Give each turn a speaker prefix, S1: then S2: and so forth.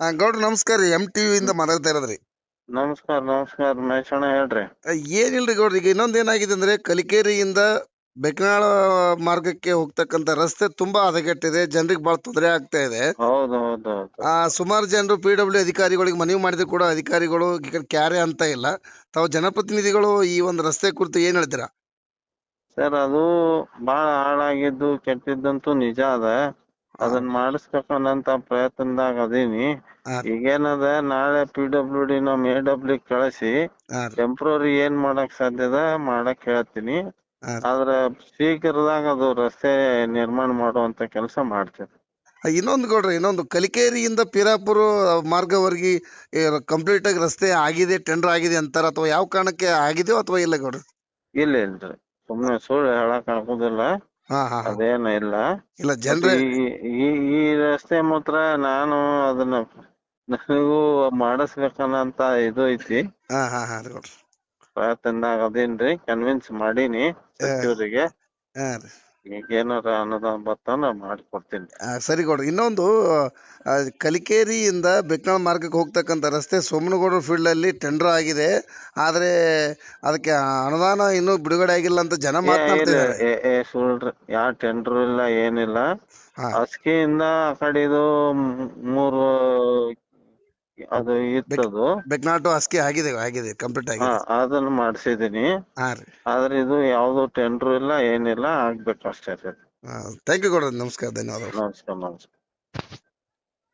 S1: ಆ, ಗೌಡ್ರು ನಮಸ್ಕಾರ ರೀ. ಎಂ ಟಿ ಇಂದ ಮಾತಾಡ್ತಾ ಇರೋದ್ರಿ
S2: ನಮಸ್ಕಾರ ನಮಸ್ಕಾರ. ಮಹೇಶಣ್ಣ ಹೇಳ್ರಿ.
S1: ಏನಿಲ್ರಿ ಗೌಡ್ರಿ ಈಗ ಇನ್ನೊಂದ್ ಏನಾಗಿದೆ ಅಂದ್ರೆ ಕಲಿಕೇರಿಯಿಂದ ಬೆಕ್ನಾಳ ಮಾರ್ಗಕ್ಕೆ ಹೋಗ್ತಕ್ಕಂತ ರಸ್ತೆ ತುಂಬಾ ಹದಗೆಟ್ಟಿದೆ. ಜನರಿಗೆ ಬಹಳ ತೊಂದರೆ ಆಗ್ತಾ ಇದೆ.
S2: ಹೌದು ಹೌದು. ಹೌದು
S1: ಆ ಸುಮಾರು ಜನರು ಪಿ ಡಬ್ಲ್ಯೂ ಅಧಿಕಾರಿಗಳಿಗೆ ಮನವಿ ಮಾಡಿದ್ರು ಕೂಡ ಅಧಿಕಾರಿಗಳು ಈ ಕಡೆ ಕ್ಯಾರೆ ಅಂತ ಇಲ್ಲ. ತಾವು ಜನಪ್ರತಿನಿಧಿಗಳು ಈ ಒಂದು ರಸ್ತೆ ಕುರಿತು ಏನ್ ಹೇಳ್ತೀರಾ?
S2: ಸರ್ ಅದು ಬಾಳ ಹಾಳಾಗಿದ್ದು ಕೆಟ್ಟಿದ್ದಂತೂ ನಿಜ ಅದ. ಅದನ್ನ ಮಾಡಿಸ್ಬೇಕನ್ನಂತ ಪ್ರಯತ್ನದಾಗ ಅದೀನಿ
S1: ಹಾ.
S2: ಈಗೇನದ ನಾಳೆ ಪಿ ಡಬ್ಲ್ಯೂ ಡಿ ನಮ್ ಎ ಡಬ್ಲ್ಯೂ ಕಳಿಸಿ
S1: ಹಾ ರೀ,
S2: ಟೆಂಪ್ರರಿ ಏನ್ ಮಾಡಕ್ ಸಾಧ್ಯದ ಮಾಡಕ್ ಹೇಳ್ತೀನಿ
S1: ಹಾ ರೀ.
S2: ಆದ್ರ ಶೀಘ್ರದಾಗ ಅದು ರಸ್ತೆ ನಿರ್ಮಾಣ ಮಾಡುವಂತ ಕೆಲಸ ಮಾಡ್ತೇವೆ
S1: ಆ, ಇನ್ನೊಂದು ಗೌಡ್ರೆ ಇನ್ನೊಂದು ಕಲಿಕೇರಿಯಿಂದ ಪಿರಾಪುರ ಮಾರ್ಗವರೆಗೆ ಕಂಪ್ಲೀಟ್ ಆಗಿ ರಸ್ತೆ ಆಗಿದೆ ಟೆಂಡರ್ ಆಗಿದೆ ಅಂತಾರ ಅಥವಾ ಯಾವ ಕಾರಣಕ್ಕೆ ಆಗಿದೆಯೋ ಅಥವಾ ಇಲ್ಲ ಗೌಡ್ರೆ
S2: ಇಲ್ಲ ಇಲ್ರಿ ಸುಮ್ನೆ ಸುಳ್ಳು ಹೇಳಕ್ ಆಗುದಿಲ್ಲ. ಅದೇನ ಇಲ್ಲ.
S1: ಇಲ್ಲ ಜನರೇ
S2: ಈ ಈ ರಸ್ತೆ ಮಾತ್ರ ನಾನು ಅದನ್ನ ನನಗೂ ಮಾಡಿಸ್ಬೇಕನ್ನಂತ ಇದು ಐತಿ. ಪ್ರಯತ್ನ ಅದೇನ್ರಿ ಕನ್ವಿನ್ಸ್ ಮಾಡೀನಿ ಸಚಿವರಿಗೆ. ಏನಾರ ಅನುದಾನ ಬರ್ತಾನ ಮಾಡ್ಕೊಡ್ತೀನಿ
S1: ಆ, ಸರಿ ಕೊಡ್ರಿ ಇನ್ನೊಂದು ಆ, ಕಲಿಕೇರಿಯಿಂದ ಬೆಕ್ನಾಳ್ ಮಾರ್ಗಕ್ಕೆ ಹೋಗತಕ್ಕಂತ ರಸ್ತೆ ಸೋಮನಗೌಡರ ಫೀಲ್ಡ್ ಅಲ್ಲಿ ಟೆಂಡರ್ ಆಗಿದೆ. ಆದ್ರೆ ಅದಕ್ಕೆ ಅನುದಾನ ಇನ್ನೂ ಬಿಡುಗಡೆ ಆಗಿಲ್ಲ ಅಂತ ಜನ ಮಾತನಾಡ್ತಿದ್ದಾರೆ
S2: ಸುಳ್ರಿ ಯಾವ ಟೆಂಡರ್ ಇಲ್ಲ ಏನಿಲ್ಲ.
S1: ಹಾ.
S2: ಅಸ್ಕಿಯಿಂದ ಆ ಕಡೆದು ಮ್- ಮೂರು ಅದು ಇತ್ತದು
S1: ಅಸ್ಕಿ ಆಗಿದೆ ಆಗಿದೆ ಕಂಪ್ಲೀಟ್
S2: ಹಾ
S1: ಆಗಿದೆ.
S2: ಅದನ್ನ ಮಾಡ್ಸಿದೀನಿ.
S1: ಹಾ ರೀ.
S2: ಆದ್ರೆ ಇದು ಯಾವ್ದು ಟೆಂಡರ್ ಇಲ್ಲ ಏನಿಲ್ಲ ಆಗ್ಬೇಕು ಅಷ್ಟೇ ಹಾ
S1: ಥ್ಯಾಂಕ್ ಯು ಗೌಡ್ರ ನಮಸ್ಕಾರ ಧನ್ಯವಾದಗಳು.
S2: ನಮಸ್ಕಾರ ನಮಸ್ಕಾರ.